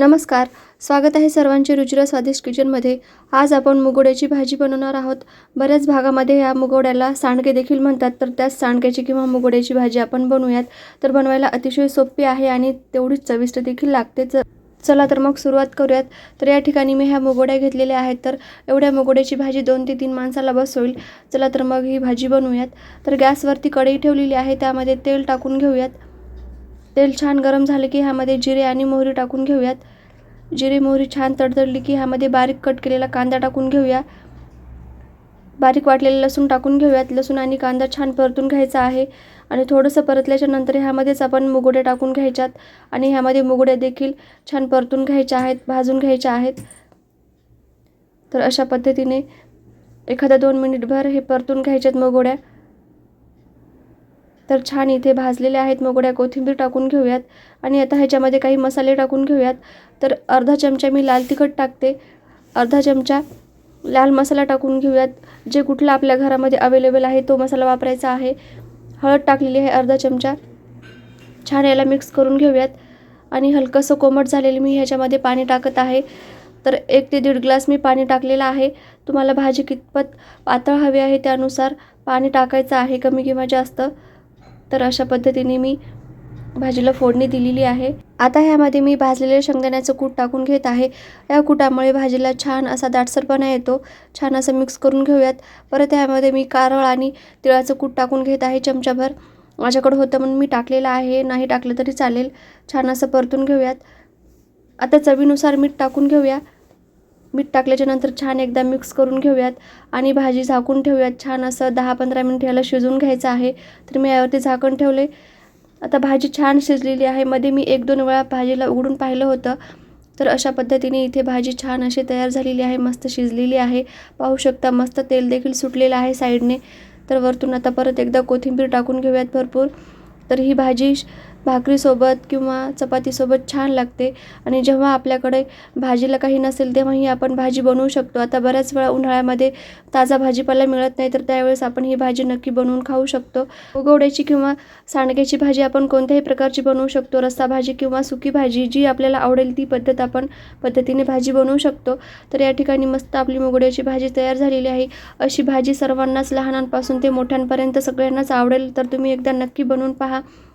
नमस्कार. स्वागत आहे सर्वांचे रुचिरा स्वादिष्ट किचनमध्ये. आज आपण मुगोड्याची भाजी बनवणार आहोत. बऱ्याच भागामध्ये ह्या मुगोड्याला सांडगे देखील म्हणतात तर त्याच सांडग्याची किंवा मुगोड्याची भाजी आपण बनवूयात. तर बनवायला अतिशय सोपी आहे आणि तेवढीच चविष्ट देखील लागते. च चला तर मग सुरुवात करूयात. तर या ठिकाणी मी ह्या मुगोड्या घेतलेल्या आहेत तर एवढ्या मुगोड्याची भाजी दोन ते तीन माणसाला बस होईल चला तर मग ही भाजी बनवूयात. तर गॅसवरती कढई ठेवलेली आहे त्यामध्ये तेल टाकून घेऊयात. तेल छान गरम झाले की ह्यामध्ये जिरे आणि मोहरी टाकून घेऊयात. जिरे मोहरी छान तडतडली की ह्यामध्ये बारीक कट केलेला कांदा टाकून घेऊया. बारीक वाटलेलं लसूण टाकून घेऊयात. लसूण आणि कांदा छान परतून घ्यायचा आहे आणि थोडंसं परतल्याच्या नंतर ह्यामध्येच आपण मुगोडे टाकून घ्यायच्यात आणि ह्यामध्ये मुगड्या देखील छान परतून घ्यायच्या आहेत भाजून घ्यायच्या आहेत. तर अशा पद्धतीने एखादा दोन मिनिटभर हे परतून घ्यायच्यात मुगोड्या. तर छान इथे भाजलेल्या आहेत. मोगड्या कोथिंबीर टाकून घेऊयात. आणि आता ह्याच्यामध्ये काही मसाले टाकून घेऊयात. तर अर्धा चमचा मी लाल तिखट टाकते. अर्धा चमचा लाल मसाला टाकून घेऊयात. जे कुठला आपल्या घरामध्ये अवेलेबल आहे तो मसाला वापरायचा आहे. हळद टाकलेली आहे अर्धा चमचा. छान याला मिक्स करून घेऊयात. आणि हलकंसं कोमट झालेलं मी ह्याच्यामध्ये पाणी टाकत आहे. तर एक ते दीड ग्लास मी पाणी टाकलेलं आहे. तुम्हाला भाजी कितपत पातळ हवी आहे त्यानुसार पाणी टाकायचं आहे कमी किंवा जास्त. तर अशा पद्धतीने मी भाजीला फोडणी दिलेली आहे. आता ह्यामध्ये मी भाजलेले शेंगदाण्याचं कूट टाकून घेत आहे. या कुटामुळे भाजीला छान असा दाटसरपणा येतो. छान असं मिक्स करून घेऊयात. परत ह्यामध्ये मी कारळ आणि तिळाचं कूट टाकून घेत आहे चमचाभर माझ्याकडं होतं म्हणून मी टाकलेलं आहे. नाही टाकलं तरी चालेल. छान असं परतून घेऊयात. आता चवीनुसार मीठ टाकून घेऊया. मीठ टाकल्याच्या नंतर छान एकदा मिक्स करून घेऊयात. आणि भाजी झाकून ठेवूयात छान असं दहा पंधरा मिनिट याला शिजवून घ्यायचं आहे. तर मी यावरती झाकण ठेवले आता भाजी छान शिजलेली आहे. मध्ये मी एक दोन वेळा भाजीला उघडून पाहिलं होतं. तर अशा पद्धतीने इथे भाजी छान अशी तयार झालेली आहे. मस्त शिजलेली आहे. पाहू शकता मस्त तेल देखील सुटलेलं आहे साईडने. तर वरतून आता परत एकदा कोथिंबीर टाकून घेऊयात भरपूर. तर ही भाजी भाकरीसोबत किंवा चपातीसोबत छान लागते. आणि जेव्हा आपल्याकडे भाजीला काही नसेल तेव्हाही आपण भाजी बनवू शकतो. आता बऱ्याच वेळा उन्हाळ्यामध्ये ताजा भाजीपाला मिळत नाही तर त्यावेळेस आपण ही भाजी नक्की बनवून खाऊ शकतो. उगवड्याची किंवा सांडग्याची भाजी आपण कोणत्याही प्रकारची बनवू शकतो. रस्सा भाजी किंवा सुकी भाजी जी आपल्याला आवडेल ती पद्धत आपण पद्धतीने भाजी बनवू शकतो. तर या ठिकाणी मस्त आपली मुगड्याची भाजी तयार झालेली आहे. अशी भाजी सर्वांनाच लहानांपासून ते मोठ्यांपर्यंत सगळ्यांनाच आवडेल तर तुम्ही एकदा नक्की बनवून पहा.